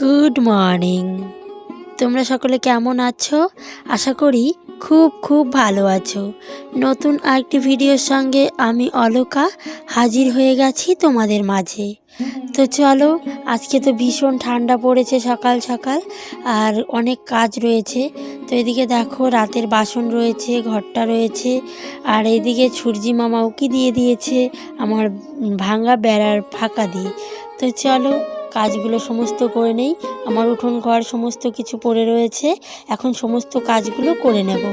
Good morning. তোমরা সকলে কেমন আছো? আশা করি খুব খুব ভালো আছো। নতুন আরেকটি ভিডিওর সঙ্গে আমি অলকা হাজির হয়ে গেছি তোমাদের মাঝে। তো চলো, আজকে তো ভীষণ ঠান্ডা পড়েছে সকাল সকাল, আর অনেক কাজ রয়েছে। তো এদিকে দেখো, রাতের বাসন রয়েছে, ঘরটা রয়েছে, আর এদিকে সূর্যি মামা উকি দিয়ে দিয়েছে, আমার ভাঙা বেড়ার ফাঁকা দিয়ে। তো চলো কাজগুলো সমস্ত করে নেই। আমার উঠোন ঘর সমস্ত কিছু পড়ে রয়েছে। এখন সমস্ত কাজগুলো করে নেব।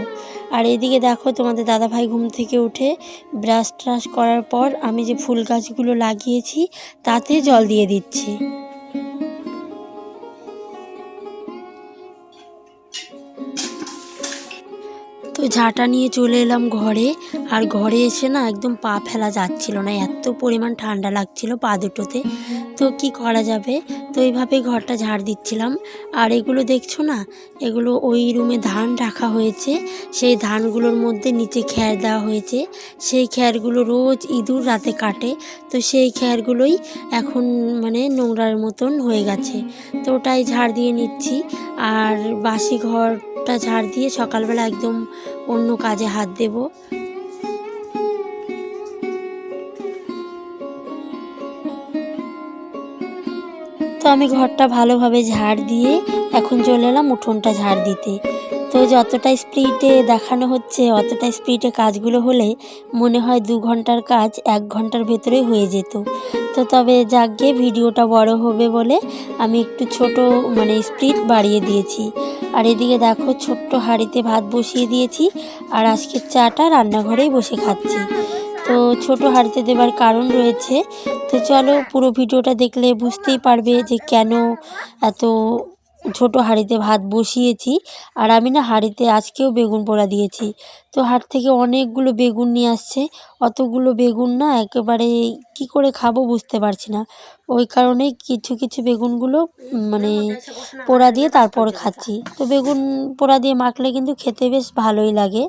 আর এদিকে দেখো তোমাদের দাদাভাই ঘুম থেকে উঠে ব্রাশ ট্রাশ করার পর আমি যে ফুল গাছগুলো লাগিয়েছি, তাতে জল দিয়ে দিচ্ছি। ঝাঁটা নিয়ে চলে এলাম ঘরে। আর ঘরে এসে না একদম পা ফেলা যাচ্ছিল না। এত পরিমাণ ঠান্ডা লাগছিল পা দুটোতে। তো কি করা যাবে? তো এইভাবেই ঘরটা ঝাড় দিচ্ছিলাম। আর এগুলো দেখছ না? এগুলো ওই রুমে ধান রাখা হয়েছে। সেই ধানগুলোর মধ্যে নিচে খ্যার দেওয়া হয়েছে। সেই খ্যারগুলো রোজ ইঁদুর রাতে কাটে। তো সেই খ্যারগুলোই এখন মানে নোংরার মতন হয়ে গেছে। তো ওটাই ঝাড় দিয়ে নিচ্ছি। আর বাসি ঘরটা ঝাড় দিয়ে সকালবেলা একদম অন্য কাজে হাত দেব। তো আমি ঘরটা ভালোভাবে ঝাড় দিয়ে এখন চলে এলাম উঠোনটা ঝাড় দিতে। তো যতটা স্পিডে দেখানো হচ্ছে, অতটা স্পিডে কাজগুলো হলে মনে হয় দু ঘণ্টার কাজ এক ঘণ্টার ভেতরে হয়ে যেত। তো তবে যাকে ভিডিওটা বড় হবে বলে আমি একটু ছোট মানে স্পিড বাড়িয়ে দিয়েছি। আর এদিকে দেখো, ছোট্ট হাঁড়িতে ভাত বসিয়ে দিয়েছি আর আজকের চাটা রান্নাঘরেই বসে খাচ্ছি। তো ছোট হাঁড়িতে দেবার কারণ রয়েছে। তো চলো পুরো ভিডিওটা দেখলে বুঝতেই পারবে যে কেন এত ছোট হাঁড়িতে ভাত বসিয়েছি আর আমি না হাঁড়িতে আজকেও বেগুন পোড়া দিয়েছি। তো হাট থেকে অনেকগুলো বেগুন নিয়ে আসছে। অতগুলো বেগুন না একেবারে কি করে খাব বুঝতে পারছি না। ওই কারণেই কিছু কিছু বেগুনগুলো মানে পোড়া দিয়ে তারপর খাচ্ছি। তো বেগুন পোড়া দিয়ে মাখলে কিন্তু খেতে বেশ ভালোই লাগে।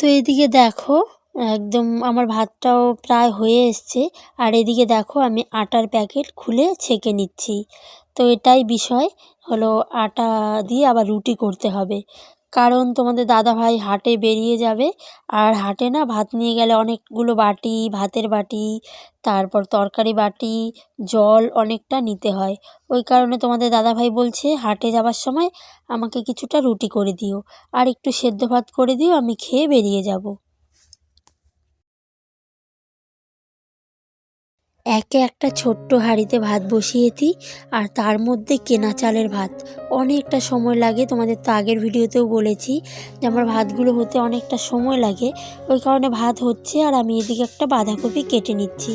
তো এদিকে দেখো একদম আমার ভাতটাও প্রায় হয়ে এসছে। আর এদিকে দেখো আমি আটার প্যাকেট খুলে ছেঁকে নিচ্ছি। তো এটাই বিষয়, হলো আটা দিয়ে আবার রুটি করতে হবে। কারণ তোমাদের দাদা ভাই হাটে বেরিয়ে যাবে, আর হাটে না ভাত নিয়ে গেলে অনেকগুলো বাটি, ভাতের বাটি, তারপর তরকারি বাটি, জল অনেকটা নিতে হয়। ওই কারণে তোমাদের দাদা ভাই বলছে, হাটে যাবার সময় আমাকে কিছুটা রুটি করে দিও। আর একটু সেদ্ধ ভাত করে দিও, আমি খেয়ে বেরিয়ে যাব। একে একটা ছোট্ট হাঁড়িতে ভাত বসিয়েছি আর তার মধ্যে কেনা চালের ভাত। অনেকটা সময় লাগে, তোমাদের তো আগের ভিডিওতেও বলেছি যে আমার ভাতগুলো হতে অনেকটা সময় লাগে। ওই কারণে ভাত হচ্ছে আর আমি এদিকে একটা বাঁধাকপি কেটে নিচ্ছি।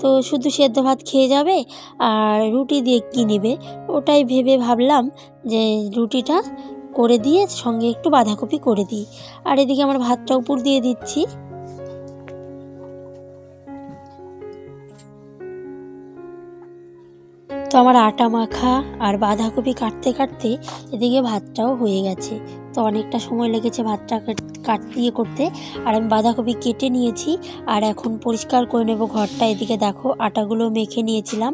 তো শুধু সেদ্ধ ভাত খেয়ে যাবে আর রুটি দিয়ে কী নেবে? ওটাই ভেবে ভাবলাম যে রুটিটা করে দিয়ে সঙ্গে একটু বাঁধাকপি করে দিই। আর এদিকে আমার ভাতটা উপর দিয়ে দিচ্ছি। আমার আটা মাখা আর বাঁধাকপি কাটতে কাটতে এদিকে ভাতটাও হয়ে গেছে। তো অনেকটা সময় লেগেছে ভাতটা কাটতে ইয়ে করতে। আর আমি বাঁধাকপি কেটে নিয়েছি আর এখন পরিষ্কার করে নেব ঘরটা। এদিকে দেখো আটাগুলো মেখে নিয়েছিলাম,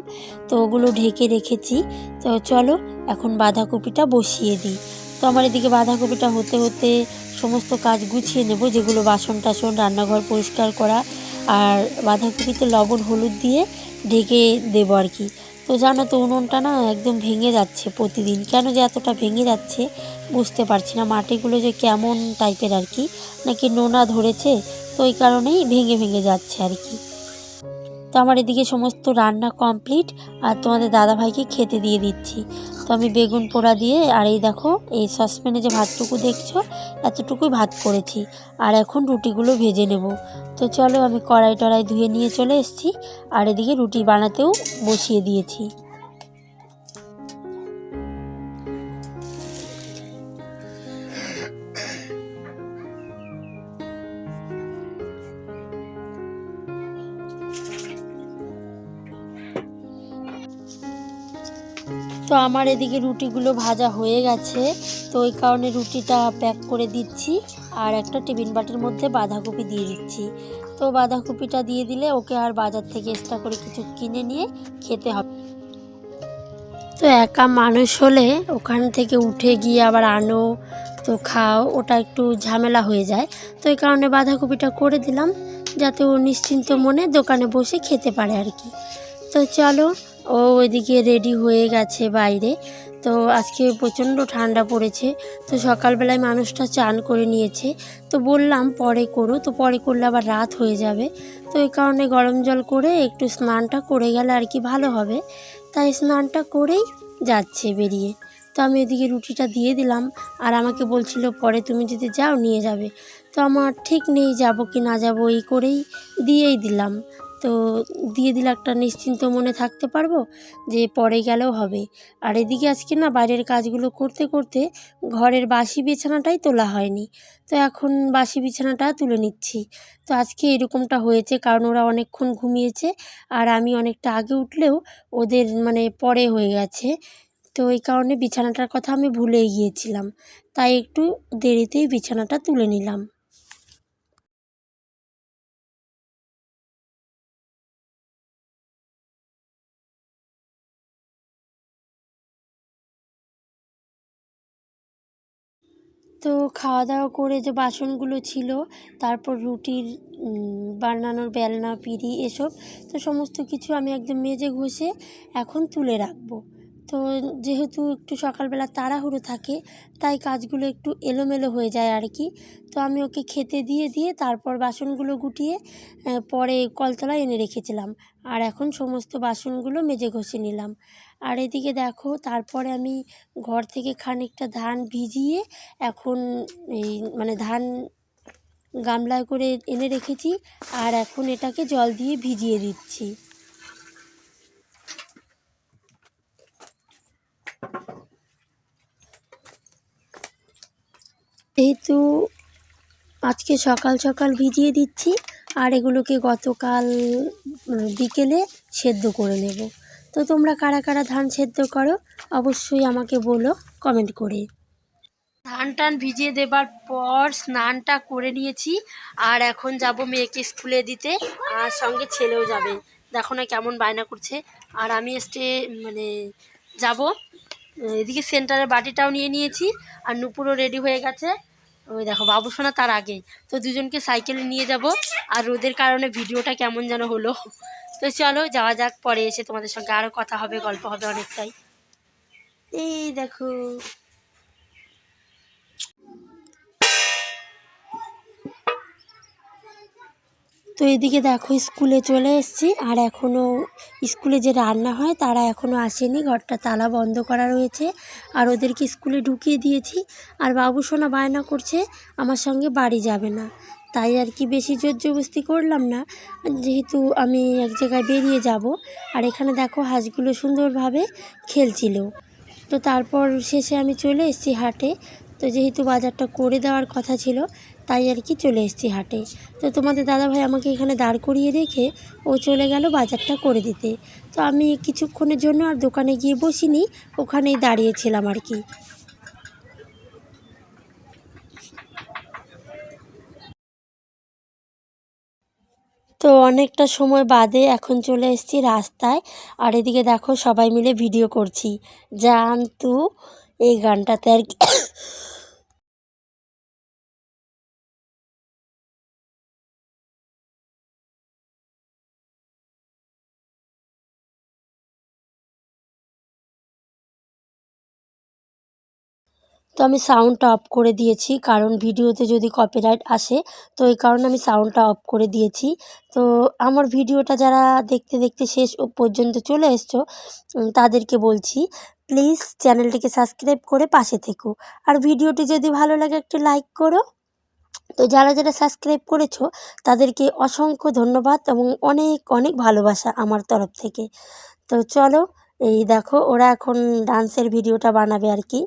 তো ওগুলো ঢেকে রেখেছি। তো চলো এখন বাঁধাকপিটা বসিয়ে দিই। তো আমার এদিকে বাঁধাকপিটা হতে হতে সমস্ত কাজ গুছিয়ে নেব, যেগুলো বাসন টাসন, রান্নাঘর পরিষ্কার করা। আর বাঁধাকপিতে লবণ হলুদ দিয়ে ঢেকে দেবো আর কি। তো জানো তো উনুনটা না একদম ভেঙে যাচ্ছে প্রতিদিন। কেন যে এতটা ভেঙে যাচ্ছে বুঝতে পারছি না। মাটিগুলো যে কেমন টাইপের আর কি, নাকি নোনা ধরেছে, তো ওই কারণেই ভেঙে ভেঙে যাচ্ছে আর কি। তো আমার এদিকে সমস্ত রান্না কমপ্লিট আর তোমাদের দাদাভাইকে খেতে দিয়ে দিচ্ছি। তো আমি বেগুন পোড়া দিয়ে, আর এই দেখো, এই সসপ্যানে যে ভাতটুকু দেখছ, এতটুকুই ভাত করেছি। আর এখন রুটিগুলো ভেজে নেব। তো চলো আমি কড়াই টড়াই ধুয়ে নিয়ে চলে এসেছি, আর এদিকে রুটি বানাতেও বসিয়ে দিয়েছি। তো আমার এদিকে রুটিগুলো ভাজা হয়ে গেছে। তো ওই কারণে রুটিটা প্যাক করে দিচ্ছি। আর একটা টিফিন বাটির মধ্যে বাঁধাকপি দিয়ে দিচ্ছি। তো বাঁধাকপিটা দিয়ে দিলে ওকে আর বাজার থেকে এক্সট্রা করে কিছু কিনে নিয়ে খেতে হবে। তো একা মানুষ হলে ওখান থেকে উঠে গিয়ে আবার আনো, তো খাও, ওটা একটু ঝামেলা হয়ে যায়। তো এই কারণে বাঁধাকপিটা করে দিলাম, যাতে ও নিশ্চিন্ত মনে দোকানে বসে খেতে পারে আর কি। তো চলো ও ওইদিকে রেডি হয়ে গেছে বাইরে। তো আজকে প্রচণ্ড ঠান্ডা পড়েছে। তো সকালবেলায় মানুষটা চান করে নিয়েছে। তো বললাম, পরে করো। তো পরে করলে আবার রাত হয়ে যাবে। তো এই কারণে গরম জল করে একটু স্নানটা করে গেলে আর কি ভালো হবে। তাই স্নানটা করেই যাচ্ছে বেরিয়ে। তো আমি এদিকে রুটিটা দিয়ে দিলাম। আর আমাকে বলছিল, পরে তুমি যদি যাও, নিয়ে যাবে। তো আমার ঠিক নেই, যাব কি না যাব এই করেই দিয়েই দিলাম। তো দিয়ে দিলে একটা নিশ্চিন্ত মনে থাকতে পারব যে পরে গেলেও হবে। আর এদিকে আজকে না বাইরের কাজগুলো করতে করতে ঘরের বাসি বিছানাটাই তোলা হয়নি। তো এখন বাসি বিছানাটা তুলে নিচ্ছি। তো আজকে এরকমটা হয়েছে কারণ ওরা অনেকক্ষণ ঘুমিয়েছে আর আমি অনেকটা আগে উঠলেও ওদের মানে পরে হয়ে গেছে। তো এই কারণে বিছানাটার কথা আমি ভুলেই গিয়েছিলাম। তাই একটু দেরিতেই বিছানাটা তুলে নিলাম। তো খাওয়া দাওয়া করে যে বাসনগুলো ছিল, তারপর রুটির বানানোর বেলনা, পিঁড়ি, এসব, তো সমস্ত কিছু আমি একদম মেজে ঘষে এখন তুলে রাখব। তো যেহেতু একটু সকালবেলা তাড়াহুড়ো থাকে, তাই কাজগুলো একটু এলোমেলো হয়ে যায় আর কি তো আমি ওকে খেতে দিয়ে দিয়ে তারপর বাসনগুলো গুটিয়ে পরে কলতলায় এনে রেখেছিলাম। আর এখন সমস্ত বাসনগুলো মেজে ঘষে নিলাম। আর এদিকে দেখো, তারপরে আমি ঘর থেকে খানিকটা ধান ভিজিয়ে এখন এই মানে ধান গামলায় করে এনে রেখেছি। আর এখন এটাকে জল দিয়ে ভিজিয়ে দিচ্ছি। যেহেতু আজকে সকাল সকাল ভিজিয়ে দিচ্ছি, আর এগুলোকে গতকাল বিকেলে সেদ্ধ করে নেব। তো তোমরা কারা কারা ধান সেদ্ধ করো, অবশ্যই আমাকে বলো কমেন্ট করে। ধান টান ভিজিয়ে দেবার পর স্নানটা করে নিয়েছি, আর এখন যাব মেয়েকে স্কুলে দিতে, আর সঙ্গে ছেলেও যাবে। দেখো না কেমন বায়না করছে। আর আমি স্টে মানে যাব এদিকে সেন্টারের বাটিটাও নিয়ে নিয়েছি, আর নুপুরও রেডি হয়ে গেছে। ওই দেখো বাবু সোনা তার আগে তো দুজনকে সাইকেলে নিয়ে যাব, আর রোদের কারণে ভিডিওটা কেমন যেন হলো। তো চলো, যাওয়া যাক, পরে এসে তোমাদের সঙ্গে আরও কথা হবে, গল্প হবে অনেকটাই। এই দেখো। তো এদিকে দেখো স্কুলে চলে এসেছি আর এখনও স্কুলে যে রান্না হয় তারা এখনও আসেনি। ঘরটা তালা বন্ধ করা রয়েছে আর ওদেরকে স্কুলে ঢুকিয়ে দিয়েছি আর বাবু সোনা বায়না করছে, আমার সঙ্গে বাড়ি যাবে না। তাই আর কি বেশি জোর জবস্তি করলাম না, যেহেতু আমি এক জায়গায় বেরিয়ে যাব। আর এখানে দেখো হাঁসগুলো সুন্দরভাবে খেলছিল। তো তারপর শেষে আমি চলে এসেছি হাটে। তো যেহেতু বাজারটা করে দেওয়ার কথা ছিল তাই আর কি চলে এসেছি হাটে। তো তোমাদের দাদাভাই আমাকে এখানে দাঁড় করিয়ে রেখে ও চলে গেল বাজারটা করে দিতে। তো আমি কিছুক্ষণের জন্য আর দোকানে গিয়ে বসিনি, ওখানেই দাঁড়িয়েছিলাম আর কি। তো অনেকটা সময় বাদে এখন চলে এসেছি রাস্তায়। আর এদিকে দেখো সবাই মিলে ভিডিও করছি। জানতু, এই গানটাতে আর কি তো আমি সাউন্ডটা অফ করে দিয়েছি, কারণ ভিডিওতে যদি কপিরাইট আসে, তো এই কারণে আমি সাউন্ডটা অফ করে দিয়েছি। তো আমার ভিডিওটা যারা দেখতে দেখতে শেষ পর্যন্ত চলে এসছো তাদেরকে বলছি প্লিজ চ্যানেলটিকে সাবস্ক্রাইব করে পাশে থেকো। আর ভিডিওটি যদি ভালো লাগে, একটু লাইক করো। তো যারা যারা সাবস্ক্রাইব করেছ, তাদেরকে অসংখ্য ধন্যবাদ এবং অনেক অনেক ভালোবাসা আমার তরফ থেকে। তো চলো, এই দেখো, ওরা এখন ডান্সের ভিডিওটা বানাবে আর কি।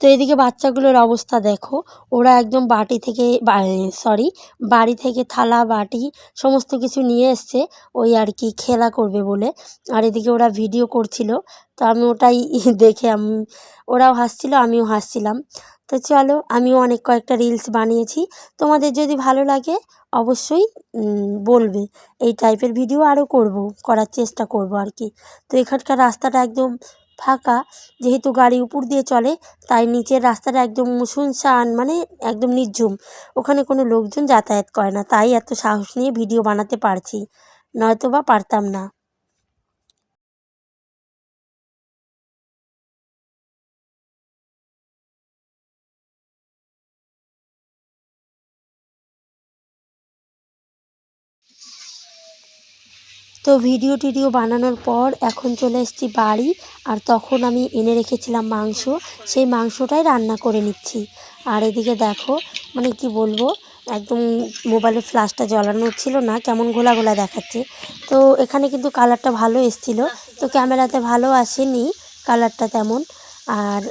তো এদিকে বাচ্চাগুলোর অবস্থা দেখো। ওরা একদম বাটি থেকে সরি বাড়ি থেকে থালা, বাটি সমস্ত কিছু নিয়ে এসছে। ওই আর কি খেলা করবে বলে। আর এদিকে ওরা ভিডিও করছিল। তো আমি ওটাই দেখে আমি, ওরাও হাসছিল, আমিও হাসছিলাম। তো চলো, আমিও অনেক কয়েকটা রিলস বানিয়েছি। তোমাদের যদি ভালো লাগে, অবশ্যই বলবে। এই টাইপের ভিডিও আরও করব, করার চেষ্টা করব আর কি। তো এখানকার রাস্তাটা একদম ফাঁকা। যেহেতু গাড়ি উপর দিয়ে চলে, তাই নিচের রাস্তাটা একদম শুনশান মানে একদম নির্ঝুম। ওখানে কোনো লোকজন যাতায়াত করে না, তাই এত সাহস নিয়ে ভিডিও বানাতে পারছি। নয়তো বা পারতাম না। তো ভিডিও টিডিও বানানোর পর এখন চলে এসেছি বাড়ি, আর তখন আমি এনে রেখেছিলাম মাংস। সেই মাংসটাই রান্না করে নিচ্ছি। আর এদিকে দেখো মানে কি বলব, একদম মোবাইলের ফ্ল্যাশটা জ্বালানো ছিল না, কেমন ঘোলা ঘোলা দেখাচ্ছে। তো এখানে কিন্তু কালারটা ভালো এসেছিল, তো ক্যামেরাতে ভালো আসেনি কালারটা তেমন। আর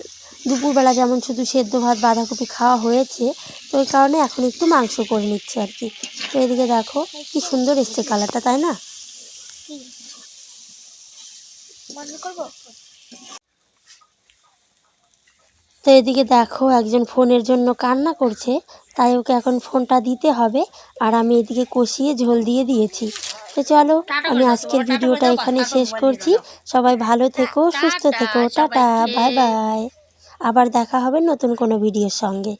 দুপুরবেলা যেমন শুধু সেদ্ধ ভাত, বাঁধাকপি খাওয়া হয়েছে, তো ওই কারণে এখন একটু মাংস করে নিচ্ছে আর কি। তো এদিকে দেখো, কি সুন্দর এসছে কালারটা তাই না? বন্ধ করব? তো এদিকে দেখো একজন ফোনের জন্য কান্না করছে তাই ওকে এখন ফোনটা দিতে হবে আর আমি এদিকে কষিয়ে ঝোল দিয়ে দিয়েছি। তো চলো আমি আজকের ভিডিওটা এখানে শেষ করছি। সবাই ভালো থেকো সুস্থ থেকো টাটা বাই বাই। আবার দেখা হবে নতুন কোনো ভিডিওর সঙ্গে।